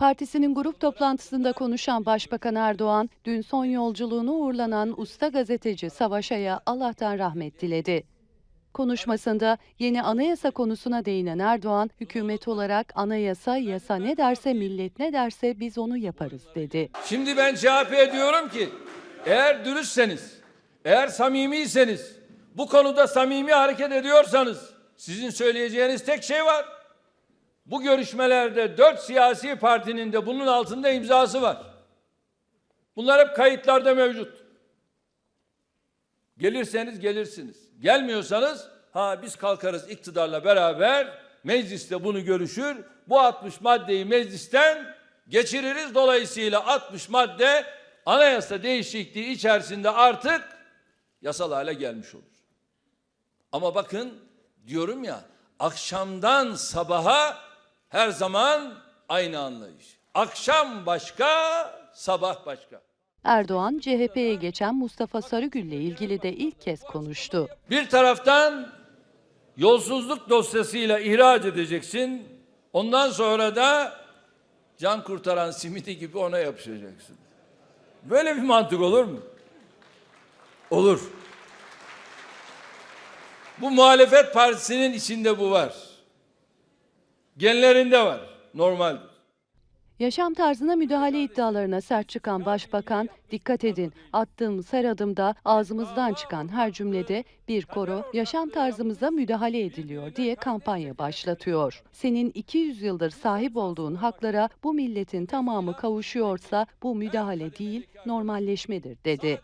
Partisinin grup toplantısında konuşan Başbakan Erdoğan, dün son yolculuğunu uğurlanan usta gazeteci Savaş Ay'a Allah'tan rahmet diledi. Konuşmasında yeni anayasa konusuna değinen Erdoğan, hükümet olarak anayasa, yasa ne derse millet ne derse biz onu yaparız dedi. Şimdi ben CHP'ye diyorum ki eğer dürüstseniz, eğer samimiyseniz, bu konuda samimi hareket ediyorsanız sizin söyleyeceğiniz tek şey var. Bu görüşmelerde dört siyasi partinin de bunun altında imzası var. Bunlar hep kayıtlarda mevcut. Gelirseniz gelirsiniz. Gelmiyorsanız ha biz kalkarız iktidarla beraber mecliste bunu görüşür. Bu 60 maddeyi meclisten geçiririz. Dolayısıyla 60 madde anayasa değişikliği içerisinde artık yasal hale gelmiş olur. Ama bakın diyorum ya akşamdan sabaha her zaman aynı anlayış. Akşam başka, sabah başka. Erdoğan, CHP'ye geçen Mustafa Sarıgül'le ilgili de ilk kez konuştu. Bir taraftan yolsuzluk dosyasıyla ihraç edeceksin. Ondan sonra da can kurtaran simidi gibi ona yapışacaksın. Böyle bir mantık olur mu? Olur. Bu muhalefet partisinin içinde bu var. Genlerinde var. Normaldir. Yaşam tarzına müdahale iddialarına sert çıkan Başbakan, dikkat edin attığımız her adımda ağzımızdan çıkan her cümlede bir koro yaşam tarzımıza müdahale ediliyor diye kampanya başlatıyor. Senin 200 yıldır sahip olduğun haklara bu milletin tamamı kavuşuyorsa bu müdahale değil normalleşmedir dedi.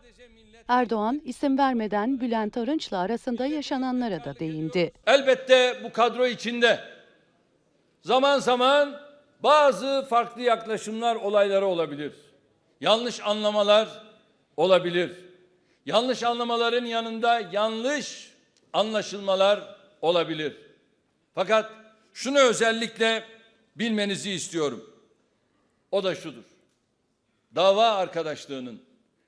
Erdoğan isim vermeden Bülent Arınç'la arasında yaşananlara da değindi. Elbette bu kadro içinde zaman zaman bazı farklı yaklaşımlar olaylara olabilir. Yanlış anlamalar olabilir. Yanlış anlamaların yanında yanlış anlaşılmalar olabilir. Fakat şunu özellikle bilmenizi istiyorum. O da şudur. Dava arkadaşlığının,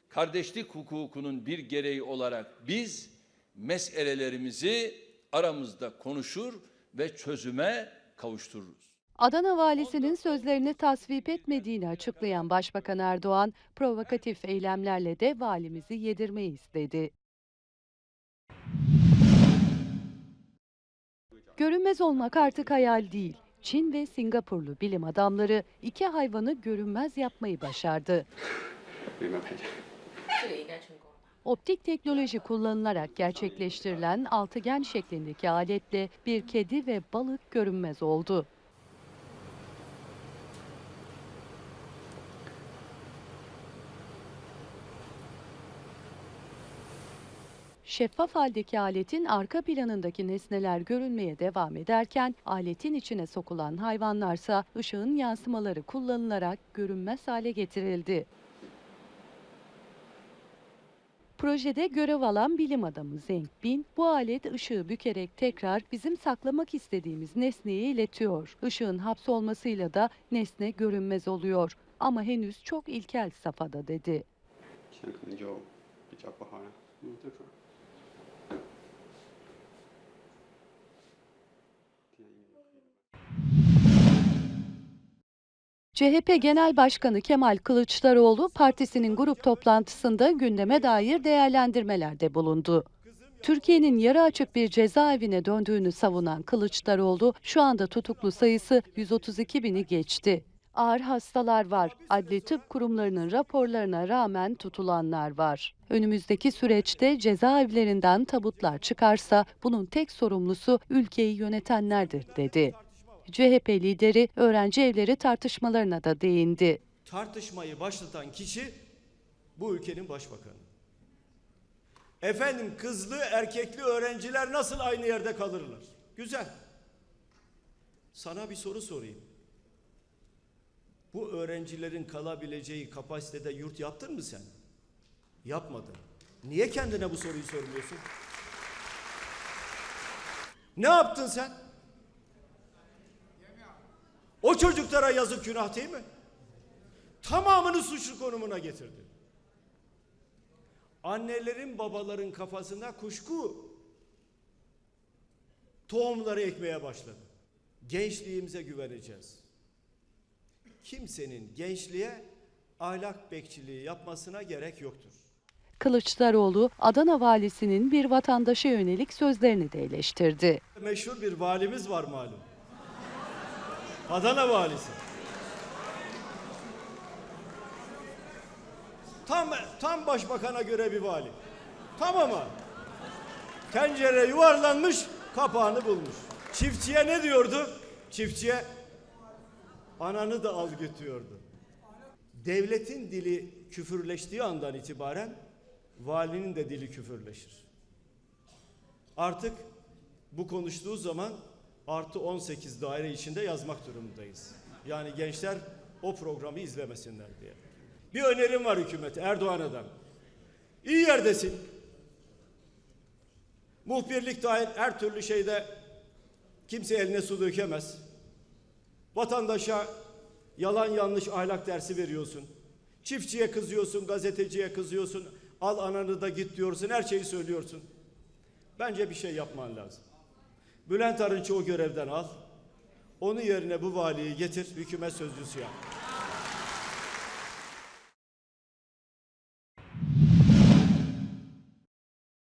kardeşlik hukukunun bir gereği olarak biz meselelerimizi aramızda konuşur ve çözüme kavuştururuz. Adana valisinin sözlerini tasvip etmediğini açıklayan Başbakan Erdoğan, provokatif eylemlerle de valimizi yedirmeyiz dedi. Görünmez olmak artık hayal değil. Çin ve Singapurlu bilim adamları iki hayvanı görünmez yapmayı başardı optik teknoloji kullanılarak gerçekleştirilen altıgen şeklindeki aletle bir kedi ve balık görünmez oldu. Şeffaf haldeki aletin arka planındaki nesneler görünmeye devam ederken aletin içine sokulan hayvanlarsa ışığın yansımaları kullanılarak görünmez hale getirildi. Projede görev alan bilim adamı Zeng Bin, bu alet ışığı bükerek tekrar bizim saklamak istediğimiz nesneyi iletiyor. Işığın hapsolmasıyla da nesne görünmez oluyor. Ama henüz çok ilkel safhada dedi. CHP Genel Başkanı Kemal Kılıçdaroğlu partisinin grup toplantısında gündeme dair değerlendirmelerde bulundu. Türkiye'nin yarı açık bir cezaevine döndüğünü savunan Kılıçdaroğlu şu anda tutuklu sayısı 132 bini geçti. Ağır hastalar var. Adli tıp kurumlarının raporlarına rağmen tutulanlar var. Önümüzdeki süreçte cezaevlerinden tabutlar çıkarsa bunun tek sorumlusu ülkeyi yönetenlerdir dedi. CHP lideri öğrenci evleri tartışmalarına da değindi. tartışmayı başlatan kişi bu ülkenin başbakanı. Efendim kızlı erkekli öğrenciler nasıl aynı yerde kalırlar? Güzel. Sana bir soru sorayım. Bu öğrencilerin kalabileceği kapasitede yurt yaptın mı sen? Yapmadın. Niye kendine bu soruyu sormuyorsun? Ne yaptın sen? O çocuklara yazık günah değil mi? Tamamını suçlu konumuna getirdi. Annelerin babaların kafasında kuşku tohumları ekmeye başladı. Gençliğimize güveneceğiz. kimsenin gençliğe ahlak bekçiliği yapmasına gerek yoktur. Kılıçdaroğlu, Adana valisinin bir vatandaşa yönelik sözlerini de eleştirdi. Meşhur bir valimiz var malum. Adana valisi. Tam tam başbakana göre bir vali. Tam ama. Tencere yuvarlanmış, kapağını bulmuş. Çiftçiye ne diyordu? Çiftçiye ananı da al götürüyordu. Devletin dili küfürleştiği andan itibaren valinin de dili küfürleşir. Artık bu konuştuğu zaman artı 18 daire içinde yazmak durumundayız. Yani gençler o programı izlemesinler diye. Bir önerim var hükümete Erdoğan'a İyi yerdesin. Muhbirlik dahil her türlü şeyde kimse eline su dökemez. Vatandaşa yalan yanlış ahlak dersi veriyorsun. Çiftçiye kızıyorsun, gazeteciye kızıyorsun. Al ananı da git diyorsun, her şeyi söylüyorsun. Bence bir şey yapman lazım. Bülent Arınç'ı o görevden al. Onun yerine bu valiyi getir, hükümet sözcüsü yap.